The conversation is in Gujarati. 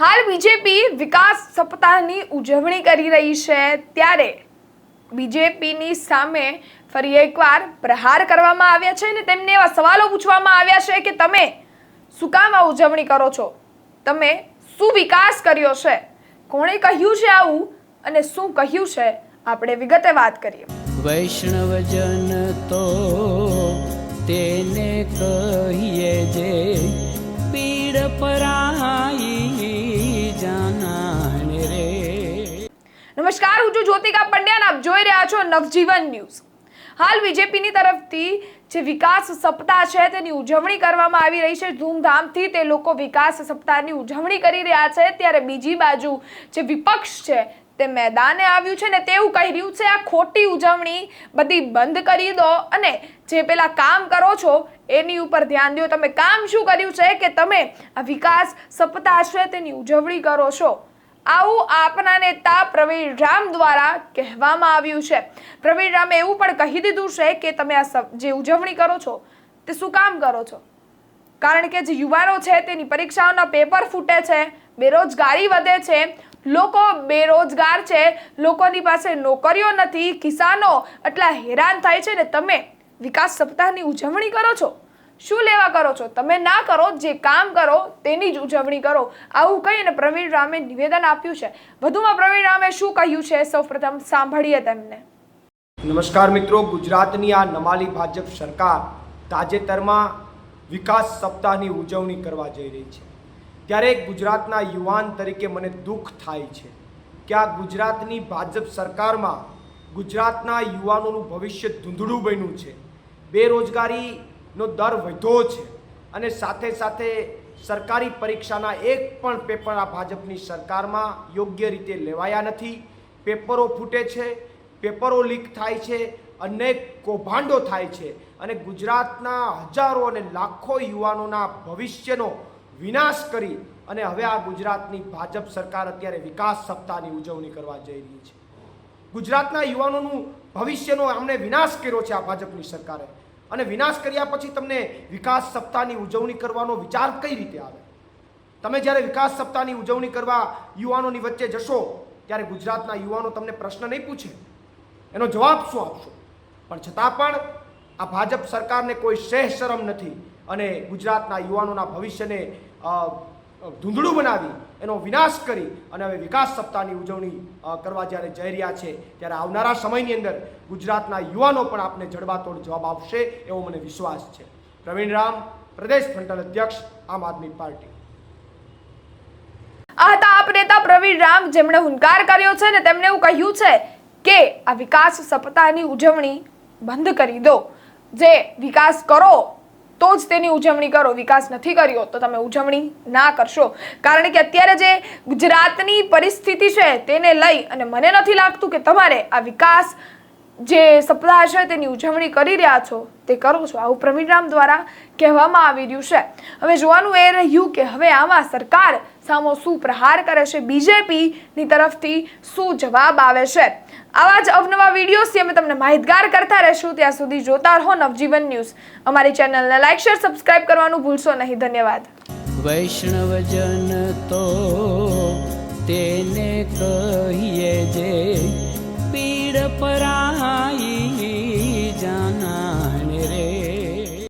હાલ બીજેપી વિકાસ સપ્તાહની ઉજવણી કરી રહી છે. ત્યારે બીજેપીની સામે ફરી એકવાર પ્રહાર કરવામાં આવ્યા છે અને તેમને એવા સવાલો પૂછવામાં આવ્યા છે કે તમે શું કામ આ ઉજવણી કરો છો? તમે શું વિકાસ કર્યો છે? કોણે કહ્યું છે આવું અને શું કહ્યું છે? આપણે વિગતે વાત કરીએ. વૈષ્ણવજન તો તેને કહીએ જે પીડ પરાઈ નમસ્કાર, હું છું જ્યોતિકા પંડ્યા આપ જોઈ રહ્યા છો નવજીવન ન્યૂઝ. હાલ બીજેપીની તરફથી જે વિકાસ સપ્તાહ છે, તેની ઉજવણી કરવામાં આવી રહી છે. ધૂમધામથી તે લોકો વિકાસ સપ્તાહની ઉજવણી કરી રહ્યા છે. ત્યારે બીજી બાજુ જે વિપક્ષ છે, તે મેદાને આવ્યું છે ને તેવું કહી રહ્યું છે, આ ખોટી ઉજવણી બધી બંધ કરી દો અને જે પેલા કામ કરો છો, એની ઉપર ધ્યાન દો. તમે કામ શું કર્યું છે કે તમે આ વિકાસ સપ્તાહ છે, તેની ઉજવણી કરો છો? આવું આપના નેતા પ્રવીણ રામ દ્વારા કહેવામાં આવ્યું છે. પ્રવીણ રામે એવું પણ કહી દીધું છે કે તમે આ જે ઉજવણી કરો છો, તે શું કામ કરો છો? કારણ કે જે યુવાનો છે, તેની પરીક્ષાઓના પેપર ફૂટે છે, બેરોજગારી વધે છે, લોકો બેરોજગાર છે, લોકોની પાસે નોકરીઓ નથી, કિસાનો, એટલા હેરાન થાય છે ને તમે વિકાસ સપ્તાહની ઉજવણી કરો છો? શું લેવા કરો છો? તમે ના કરો, જે કામ કરો, તેની જ ઉજવણી કરો. આવું કહી અને પ્રવીણ રામે નિવેદન આપ્યું છે. વધુમાં પ્રવીણ રામે શું કહ્યું છે? સૌપ્રથમ સાંભળીએ તેમને. નમસ્કાર મિત્રો, ગુજરાતની આ નમાલી ભાજપ સરકાર તાજેતરમાં વિકાસ સપ્તાહની ઉજવણી કરવા જઈ રહી છે. ત્યારે ગુજરાતના યુવાન તરીકે મને દુઃખ થાય છે કે આ ગુજરાતની ભાજપ સરકારમાં ગુજરાતના યુવાનોનું ભવિષ્ય ધૂંધળું બન્યું છે. બેરોજગારીનો દર વધ્યો છે. અને સાથે સાથે સરકારી પરીક્ષાના એક પણ પેપર આ ભાજપની સરકારમાં યોગ્ય રીતે લેવાયા નથી. પેપરો ફૂટે છે પેપરો લીક થાય છે, અનેક કૌભાંડો થાય છે. અને ગુજરાતના હજારો અને લાખો યુવાનોના ભવિષ્યનો વિનાશ કરી અને હવે આ ગુજરાતની ભાજપ સરકાર અત્યારે વિકાસ સપ્તાહની ઉજવણી કરવા જઈ રહી છે. ગુજરાતના યુવાનોનું ભવિષ્યનો અમને વિનાશ કર્યો છે આ ભાજપની સરકારે. અને વિનાશ કર્યા પછી તમને વિકાસ સપ્તાહની ઉજવણી કરવાનો વિચાર કઈ રીતે આવે? તમે જ્યારે વિકાસ સપ્તાહની ઉજવણી કરવા યુવાનોની વચ્ચે જશો, ત્યારે ગુજરાતના યુવાનો તમને પ્રશ્ન નહીં પૂછે. એનો જવાબ શું આપશો? પણ છતાં પણ આ ભાજપ સરકારને કોઈ શેહ શરમ નથી અને ગુજરાતના યુવાનોના ભવિષ્યને ધૂંધળું બનાવી, એનો વિનાશ કરી અને હવે વિકાસ સપ્તાહની ઉજવણી કરવા જ્યારે જઈ રહ્યા છે, ત્યારે આવનારા સમયની અંદર ગુજરાતના યુવાનો પણ આપને જડબાતોડ જવાબ આપશે એવો મને વિશ્વાસ છે. પ્રવીણ રામ, પ્રદેશ ફ્રન્ટલ અધ્યક્ષ, આમ આદમી પાર્ટી. આ હતા આપ નેતા પ્રવીણ રામ, જેમણે હુંકાર કર્યો છે ને તેમણે એવું કહ્યું છે કે આ વિકાસ સપ્તાહની ઉજવણી બંધ કરી દો. જે વિકાસ કરો તો જ તેની ઉજવણી કરો. વિકાસ નથી કર્યો તો તમે ઉજવણી ના કરશો. કારણ કે અત્યારે જે ગુજરાતની પરિસ્થિતિ છે તેને લઈ અને મને નથી લાગતું કે તમારે આ વિકાસ જે સપ્તાહ છે તેની ઉજવણી કરી રહ્યા છો તે કરો છો. આવું પ્રવીણ રામ દ્વારા કહેવામાં આવી રહ્યું છે. હવે જોવાનું એ રહ્યું કે હવે આમાં સરકાર સામો શું પ્રહાર કરે છે બીજેપીની તરફથી શું જવાબ આવે છે? આવા જ અવનવા વિડીયોઝથી અમે તમને માહિતગાર કરતા રહેશું. ત્યાં સુધી જોતા રહો નવજીવન ન્યૂઝ. અમારી ચેનલને લાઇક શેર, સબસ્ક્રાઇબ કરવાનું ભૂલશો નહીં. ધન્યવાદ. વૈષ્ણવજન તો તેને કહીએ જે પીડ પરાઈ